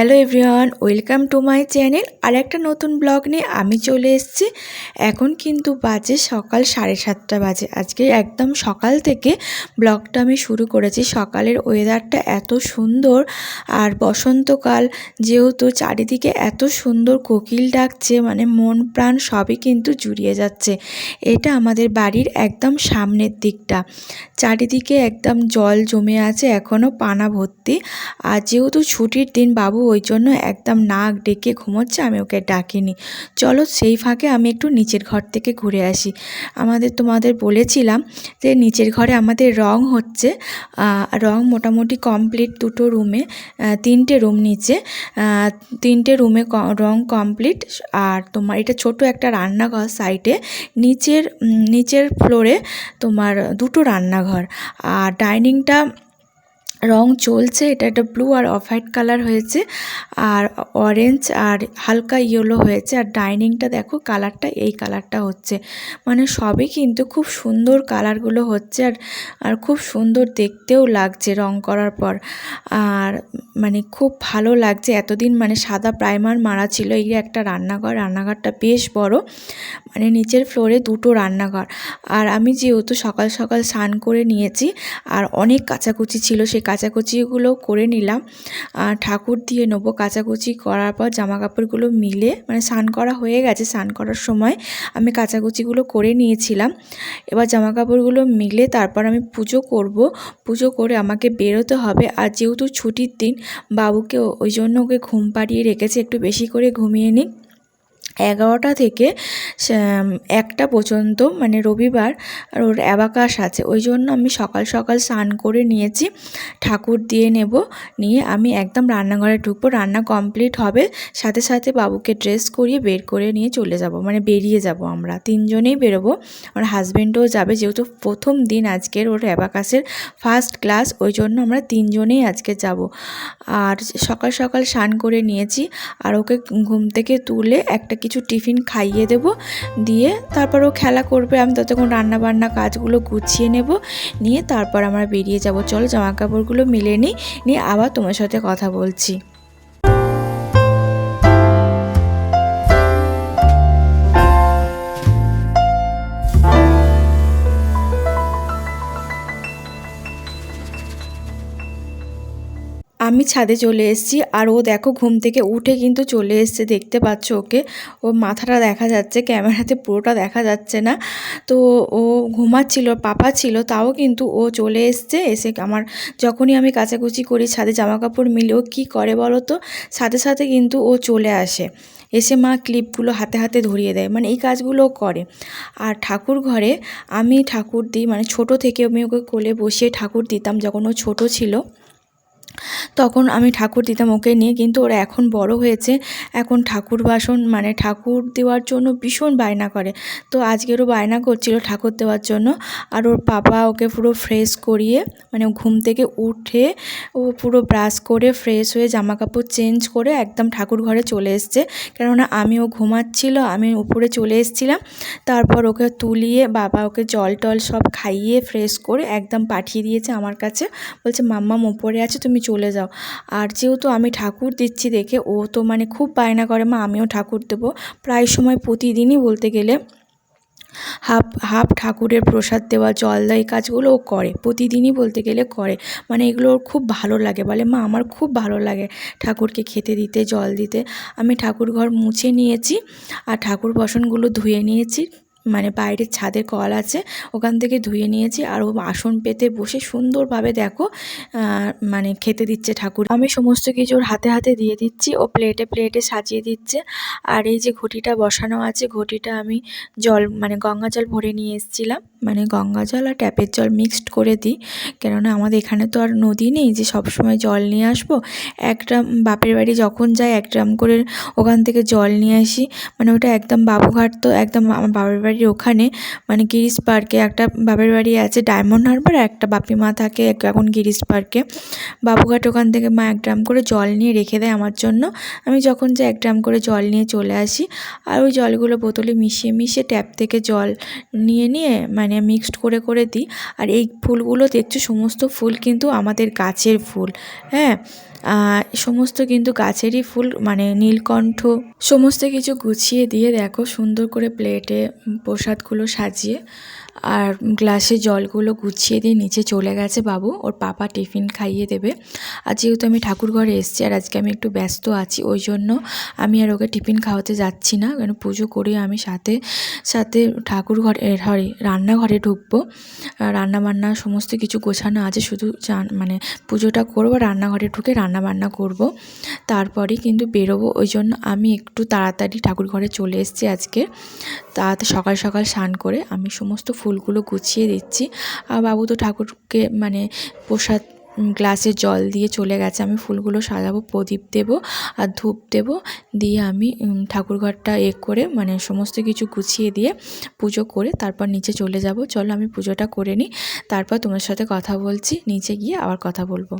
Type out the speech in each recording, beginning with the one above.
Hello everyone, welcome to my channel. আর একটা নতুন blog নিয়ে আমি চলে এসেছি। এখন কিন্তু বাজে সকাল সাড়ে সাতটা বাজে। আজকে একদম সকাল থেকে ব্লগটা আমি শুরু করেছি। সকালের ওয়েদারটা এত সুন্দর আর বসন্তকাল যেহেতু চারিদিকে এত সুন্দর কোকিল ডাকছে মানে মন প্রাণ সবই কিন্তু জুড়িয়ে যাচ্ছে। এটা আমাদের বাড়ির একদম সামনের দিকটা। চারিদিকে একদম জল জমে আছে এখনও পানা ভর্তি। আর যেহেতু ছুটির দিন বাবু ওই জন্য একদম নাক ডেকে ঘুমোচ্ছে, আমি ওকে ডাকিনি। চলো সেই ফাঁকে আমি একটু নিচের ঘর থেকে ঘুরে আসি। আমাদের তোমাদের বলেছিলাম যে নিচের ঘরে আমাদের রং হচ্ছে রং মোটামুটি কমপ্লিট দুটো রুমে তিনটে রুম নিচে তিনটে রুমে রং কমপ্লিট আর তোমার এটা ছোট একটা রান্নাঘর সাইডে নিচের নিচের ফ্লোরে তোমার দুটো রান্নাঘর। আর ডাইনিংটা রং চলছে, এটা একটা ব্লু আর অফ হোয়াইট কালার হয়েছে, আর অরেঞ্জ আর হালকা ইয়েলো হয়েছে, আর ডাইনিংটা দেখো কালারটা এই কালারটা হচ্ছে। মানে সবই কিন্তু খুব সুন্দর কালারগুলো হচ্ছে, আর আর খুব সুন্দর দেখতেও লাগছে রং করার পর। আর মানে খুব ভালো লাগছে, এতদিন মানে সাদা প্রাইমার মারা ছিল, এই একটা রান্নাঘর, রান্নাঘরটা বেশ বড় মানে নিচের ফ্লোরে দুটো রান্নাঘর। আর আমি যেহেতু সকাল সকাল স্নান করে নিয়েছি, আর অনেক কাচাকুচি ছিল সেই কাচাকুচিগুলো করে নিলাম। আর ঠাকুর দিয়ে নেব কাচাকুচি করার পর জামা কাপড়গুলো মিলে মানে স্নান করা হয়ে গেছে, স্নান করার সময় আমি কাচাকুচিগুলো করে নিয়েছিলাম। এবার জামা কাপড়গুলো মিলে তারপর আমি পুজো করব। পুজো করে আমাকে বেরোতে হবে। আর যেহেতু ছুটির দিন, বাবুকে ওই জন্য ওকে ঘুম পাড়িয়ে রেখেছে, একটু বেশি করে ঘুমিয়ে নিই এগারোটা থেকে একটা পর্যন্ত মানে রবিবার, আর ওর অ্যাবাকাস আছে। ওই জন্য আমি সকাল সকাল স্নান করে নিয়েছি। ঠাকুর দিয়ে নেব, নিয়ে আমি একদম রান্নাঘরে ঢুকবো। রান্না কমপ্লিট হবে, সাথে সাথে বাবুকে ড্রেস করিয়ে বের করে নিয়ে চলে যাব। মানে বেরিয়ে যাব আমরা। তিনজনেই বেরোবো। আমার হাজব্যান্ডও যাবে, যেহেতু প্রথম দিন আজকের ওর অ্যাবাকাসের ফার্স্ট ক্লাস ওই জন্য আমরা তিনজনেই আজকে যাব। আর সকাল সকাল স্নান করে নিয়েছি। আর ওকে ঘুম থেকে তুলে একটা কিছু টিফিন খাইয়ে দেব, দিয়ে তারপর ও খেলা করবে, আমি ততক্ষণ রান্না বান্না কাজগুলো গুছিয়ে নেব, নিয়ে তারপর আমরা বেরিয়ে যাব। চলো জামা কাপড়গুলো মিলে নিই, নিয়ে আবার তোমার সাথে কথা বলছি। আমি ছাদে চলে এসেছি আর ও দেখো ঘুম থেকে উঠে কিন্তু চলে এসছে, দেখতে পাচ্ছ ওকে। ও মাথাটা দেখা যাচ্ছে, ক্যামেরাতে পুরোটা দেখা যাচ্ছে না। তো ও ঘুমাচ্ছিল, পাপা ছিল, তাও কিন্তু ও চলে এসছে। এসে আমার যখনই আমি কাচাকুচি করি, ছাদে জামা কাপড় মিলে ও কী করে বলো তো? সাথে সাথে কিন্তু ও চলে আসে। এসে মা ক্লিপগুলো হাতে হাতে ধরিয়ে দেয় মানে এই কাজগুলো করে। আর ঠাকুর ঘরে আমি ঠাকুর দিই মানে ছোট থেকে আমি ওকে কোলে বসিয়ে ঠাকুর দিতাম যখন ও ছোট ছিল। তখন আমি ঠাকুর দিতাম ওকে নিয়ে, কিন্তু ওরা এখন বড় হয়েছে। এখন ঠাকুর বাসন মানে ঠাকুর দেওয়ার জন্য ভীষণ বায়না করে। তো আজকেরও বায়না করছিল ঠাকুর দেওয়ার জন্য। আর ওর পাপা ওকে পুরো ফ্রেশ করিয়ে মানে ঘুম থেকে উঠে ও পুরো ব্রাশ করে ফ্রেশ হয়ে জামা কাপড় চেঞ্জ করে একদম ঠাকুর ঘরে চলে এসছে। কেননা আমিও ঘুমাচ্ছিল, আমি উপরে চলে এসেছিলাম। তারপর ওকে তুলিয়ে বাবা ওকে জল টল সব খাইয়ে ফ্রেশ করে একদম পাঠিয়ে দিয়েছে আমার কাছে। বলছে, মাম্মাম, ওপরে আছে, তুমি চলে যাও। আর যেহেতু আমি ঠাকুর দিচ্ছি দেখে, ও তো মানে খুব বায়না করে, মা, আমিও ঠাকুর দেবো। প্রায় সময় প্রতিদিনই বলতে গেলে হাফ হাফ ঠাকুরের প্রসাদ দেওয়া, জল এই কাজগুলো ও করে। প্রতিদিনই বলতে গেলে করে। মানে এগুলো খুব ভালো লাগে। বলে, মা, আমার খুব ভালো লাগে ঠাকুরকে খেতে দিতে, জল দিতে। আমি ঠাকুর ঘর মুছে নিয়েছি আর ঠাকুর বসনগুলো ধুয়ে নিয়েছি। মানে বাইরের ছাদের কল আছে, ওখান থেকে ধুয়ে নিয়েছি আর ও আসন পেতে বসে সুন্দরভাবে দেখো মানে খেতে দিচ্ছে ঠাকুর। আমি সমস্ত কিছু ওর হাতে হাতে দিয়ে দিচ্ছি, ও প্লেটে প্লেটে সাজিয়ে দিচ্ছে। আর এই যে ঘটিটা বসানো আছে, ঘটিটা আমি জল মানে গঙ্গা জল ভরে নিয়ে এসেছিলাম। মানে গঙ্গা জল আর ট্যাপের জল মিক্সড করে দিই। কেননা আমাদের এখানে তো আর নদী নেই, যে সব সময় জল নিয়ে আসব। এক ড্রাম, বাপের বাড়ি যখন যাই, এক ড্রাম করে ওখান থেকে জল নিয়ে আসি। মানে ওটা একদম বাবুঘাট তো একদম আমার বাবার বাড়ির ওখানে মানে গিরিশ পার্কে একটা বাপের বাড়ি আছে, ডায়মন্ড হারবার একটা বাপি মা থাকে এখন গিরিশ পার্কে। বাবুঘাট ওখান থেকে মা এক ড্রাম করে জল নিয়ে রেখে দেয় আমার জন্য। আমি যখন যাই এক ড্রাম করে জল নিয়ে চলে আসি, আর ওই জলগুলো বোতলে মিশিয়ে মিশিয়ে ট্যাপ থেকে জল নিয়ে নিয়ে মানে মিক্সড করে করে দিই। আর এই ফুলগুলো দেখছ, সমস্ত ফুল কিন্তু আমাদের গাছের ফুল হ্যাঁ? সমস্ত কিন্তু গাছেরই ফুল মানে নীলকণ্ঠ, সমস্ত কিছু গুছিয়ে দিয়ে দেখো সুন্দর করে প্লেটে প্রসাদগুলো সাজিয়ে আর গ্লাসে জলগুলো গুছিয়ে দিয়ে নিচে চলে গেছে বাবু। ওর পাপা টিফিন খাইয়ে দেবে। আর যেহেতু আমি ঠাকুর ঘরে এসেছি আর আজকে আমি একটু ব্যস্ত আছি, ওই জন্য আমি আর ওকে টিফিন খাওয়াতে যাচ্ছি না। কারণ পুজো করে আমি সাথে সাথে ঠাকুর ঘরে সরি, রান্নাঘরে ঢুকবো। রান্না বান্না সমস্ত কিছু গোছানো আছে, শুধু চান মানে পুজোটা করব, রান্নাঘরে ঢুকে রান্না বান্না করব। তারপরে কিন্তু বেরোবো, ওই জন্য আমি একটু তাড়াতাড়ি ঠাকুর ঘরে চলে এসেছি আজকে। তাতে সকাল সকাল স্নান করে আমি সমস্ত ফুলগুলো গুছিয়ে দিচ্ছি। আর বাবু তো ঠাকুরকে মানে প্রসাদ গ্লাসে জল দিয়ে চলে গেছে। আমি ফুলগুলো সাজাবো, প্রদীপ দেব আর ধূপ দেব। দিয়ে আমি ঠাকুরঘরটা এ করে মানে সমস্ত কিছু গুছিয়ে দিয়ে পুজো করে তারপর নিচে চলে যাব। চলো আমি পুজোটা করে নিই। তারপর তোমার সাথে কথা বলছি। নিচে গিয়ে আবার কথা বলব।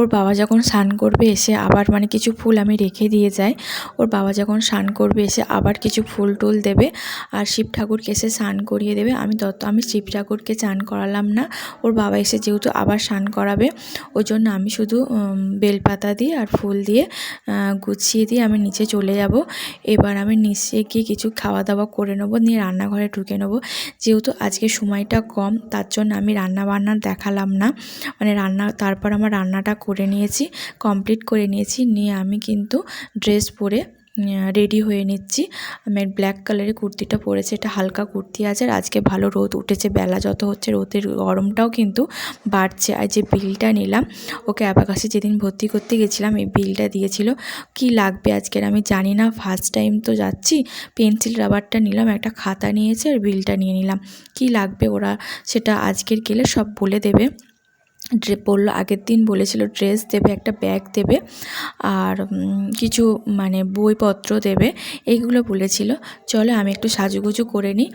ওর বাবা যখন স্নান করবে, এসে আবার মানে কিছু ফুল আমি রেখে দিয়ে যাই। ওর বাবা যখন স্নান করবে, এসে আবার কিছু ফুল টুল দেবে আর শিব ঠাকুরকে এসে স্নান করিয়ে দেবে। আমি তত আমি শিব ঠাকুরকে চান করালাম না। ওর বাবা এসে যেহেতু আবার স্নান করাবে, ওই জন্য আমি শুধু বেলপাতা দিয়ে আর ফুল দিয়ে গুছিয়ে দিয়ে আমি নিচে চলে যাব। এবার আমি নিচে গিয়ে কিছু খাওয়া দাওয়া করে নেব, নিয়ে রান্নাঘরে ঢুকে নেব। যেহেতু আজকে সময়টা কম, তার জন্য আমি রান্না বান্নার দেখালাম না। মানে রান্না তারপর আমার রান্নাটা করে নিয়েছি কমপ্লিট করে নিয়েছি। নিয়ে আমি কিন্তু ড্রেস পরে রেডি হয়ে নিচ্ছি। আমি ব্ল্যাক কালারের কুর্তিটা পরেছি, এটা হালকা কুর্তি আছে আর আজকে ভালো রোদ উঠেছে, বেলা যত হচ্ছে রোদের গরমটাও কিন্তু বাড়ছে। আর যে বিলটা নিলাম, ওকে অ্যাবাকাশে যেদিন ভর্তি করতে গেছিলাম, এই বিলটা দিয়েছিল। কি লাগবে আজকের আমি জানি না ফার্স্ট টাইম তো যাচ্ছি পেন্সিল রাবারটা নিলাম, একটা খাতা নিয়েছে আর বিলটা নিয়ে নিলাম। কি লাগবে ওরা, সেটা আজকের গেলে সব বলে দেবে। ড্রে বলল, আগের দিন বলেছিল ড্রেস দেবে, একটা ব্যাগ দেবে আর কিছু মানে বইপত্র দেবে, এইগুলো বলেছিল। চলো আমি একটু সাজুগুজু করে নিই।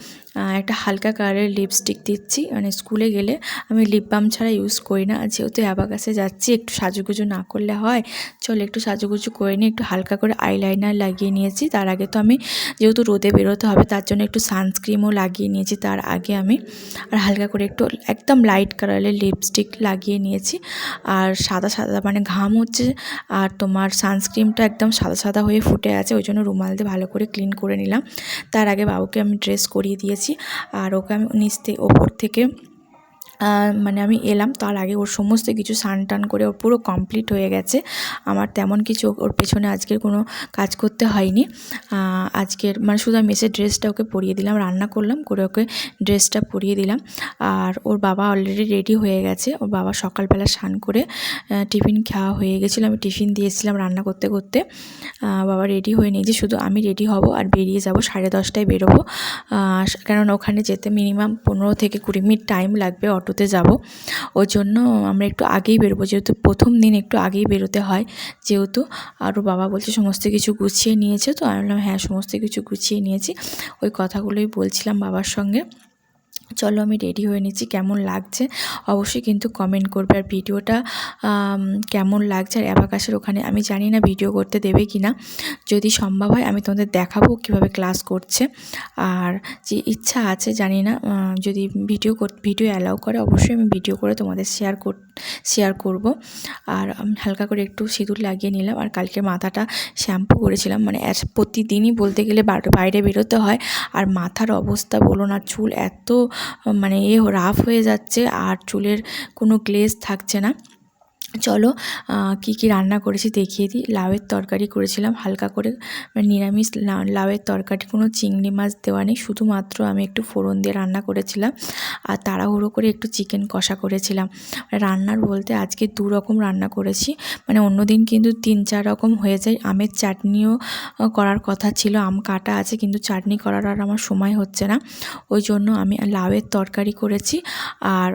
একটা হালকা কালারের লিপস্টিক দিচ্ছি। মানে স্কুলে গেলে আমি লিপ বাম ছাড়া ইউজ করি না। যেহেতু অ্যাবাকাসে যাচ্ছি, একটু সাজুগুজু না করলে হয়। চলো একটু সাজুগুজু করে নিই। একটু হালকা করে আইলাইনার লাগিয়ে নিয়েছি। তার আগে তো আমি যেহেতু রোদে বেরোতে হবে, তার জন্য একটু সানস্ক্রিমও লাগিয়ে নিয়েছি। তার আগে আমি আর হালকা করে একটু একদম লাইট কালারের লিপস্টিক লাগিয়ে নিয়েছি। আর সাদা সাদা মানে ঘাম হচ্ছে আর তোমার সানস্ক্রিমটা একদম সাদা সাদা হয়ে ফুটে আছে, ওই জন্য রুমাল দিয়ে ভালো করে ক্লিন করে নিলাম। তার আগে বাবুকে আমি ড্রেস করিয়ে দিয়েছি আর ওকে আমি নিচ থেকে ওপর থেকে মানে আমি এলাম তার আগে ওর সমস্ত কিছু স্নান টান করে ওর পুরো কমপ্লিট হয়ে গেছে। আমার তেমন কিছু ওর পেছনে আজকের কোনো কাজ করতে হয়নি। আজকের মানে শুধু আমি এসে ড্রেসটা ওকে পরিয়ে দিলাম, রান্না করলাম, করে ওকে ড্রেসটা পরিয়ে দিলাম। আর ওর বাবা অলরেডি রেডি হয়ে গেছে। ওর বাবা সকালবেলা স্নান করে টিফিন খাওয়া হয়ে গেছিল। আমি টিফিন দিয়েছিলাম রান্না করতে করতে। বাবা রেডি হয়ে নিয়েছি। শুধু আমি রেডি হব আর বেরিয়ে যাব, সাড়ে দশটায় বেরোবো। কেননা ওখানে যেতে মিনিমাম পনেরো থেকে কুড়ি মিনিট টাইম লাগবে অটোতে যাব। ওর জন্য আমরা একটু আগেই বেরোবো। যেহেতু প্রথম দিন একটু আগেই বেরোতে হয়, যেহেতু আরও বাবা বলছে সমস্ত কিছু গুছিয়ে নিয়েছে তো। আমি বললাম হ্যাঁ সমস্ত কিছু গুছিয়ে নিয়েছি। ওই কথাগুলোই বলছিলাম বাবার সঙ্গে। চলো আমি রেডি হয়ে নিচ্ছি, কেমন লাগছে? অবশ্যই কিন্তু কমেন্ট করবে আর ভিডিওটা কেমন লাগছে আর অ্যাবাকাশের ওখানে, আমি জানি না ভিডিও করতে দেবে কি না যদি সম্ভব হয় আমি তোমাদের দেখাবো কীভাবে ক্লাস করছে। আর যে ইচ্ছা আছে, জানি না যদি ভিডিও ভিডিও অ্যালাউ করে, অবশ্যই আমি ভিডিও করে তোমাদের শেয়ার কর শেয়ার করব। আর আমি হালকা করে একটু সিঁদুর লাগিয়ে নিলাম আর কালকে মাথাটা শ্যাম্পু করেছিলাম। মানে প্রতিদিনই বলতে গেলে বাইরে বেরোতে হয়। আর মাথার অবস্থা বলো না, চুল এত মানে এ রাফ হয়ে যাচ্ছে আর চুলের কোনো গ্লেজ থাকছে না। চলো কি কি রান্না করেছি দেখিয়ে দিই। লাউয়ের তরকারি করেছিলাম, হালকা করে মানে নিরামিষ লাউয়ের তরকারি, কোনো চিংড়ি মাছ দেওয়া নেই, শুধুমাত্র আমি একটু ফোড়ন দিয়ে রান্না করেছিলাম আর তাড়াহুড়ো করে একটু চিকেন কষা করেছিলাম। রান্নার বলতে আজকে দু রকম রান্না করেছি মানে অন্য দিন কিন্তু তিন চার রকম হয়ে যায়। আমের চাটনিও করার কথা ছিল, আম কাটা আছে কিন্তু চাটনি করার আর আমার সময় হচ্ছে না। ওই জন্য আমি লাউয়ের তরকারি করেছি আর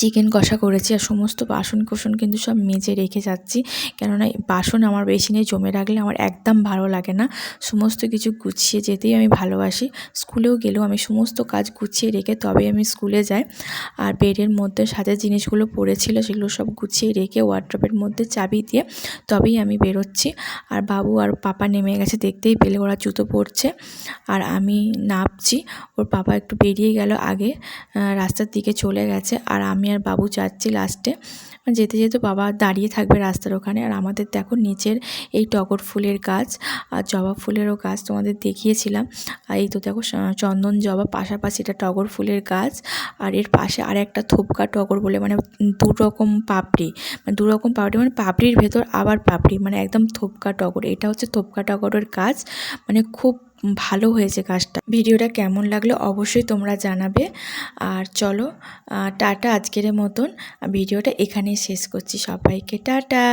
চিকেন কষা করেছি আর সমস্ত বাসন কোসন কিন্তু সব মেজে রেখে যাচ্ছি। কেননা বাসন আমার বেশি বেসিনে জমে রাখলে আমার একদম ভালো লাগে না। সমস্ত কিছু গুছিয়ে যেতেই আমি ভালোবাসি। স্কুলেও গেলেও আমি সমস্ত কাজ গুছিয়ে রেখে তবে আমি স্কুলে যাই। আর বেডের মধ্যে সাজার জিনিসগুলো পড়েছিল সেগুলো সব গুছিয়ে রেখে ওয়ার্ড্রপের মধ্যে চাবি দিয়ে তবেই আমি বেরোচ্ছি। আর বাবু আর পাপা নেমে গেছে, দেখতেই পেলে ওরা জুতো পরছে। আর আমি নামছি, ওর পাপা একটু বেরিয়ে গেল আগে রাস্তার দিকে চলে গেছে। আর আমি আর বাবু যাচ্ছি লাস্টে যেতে যেতে বাবা দাঁড়িয়ে থাকবে রাস্তার ওখানে। আর আমাদের দেখো নিচের এই টগর ফুলের গাছ আর জবা ফুলেরও গাছ তোমাদের দেখিয়েছিলাম। আর এই তো দেখো চন্দন জবা পাশাপাশি এটা টগর ফুলের গাছ। আর এর পাশে আর একটা থোপকা টগর বলে মানে দু রকম পাপড়ি। মানে দু রকম পাপড়ি মানে পাপড়ির ভেতর আবার পাপড়ি। মানে একদম থোপকা টগর। এটা হচ্ছে থোপকা টগরের গাছ। মানে খুব ভালো হয়েছে কাজটা। ভিডিওটা কেমন লাগল অবশ্যই তোমরা জানাবে। আর চলো টাটা আজকের মতন। ভিডিওটা এখানেই শেষ করছি। সবাইকে টাটা।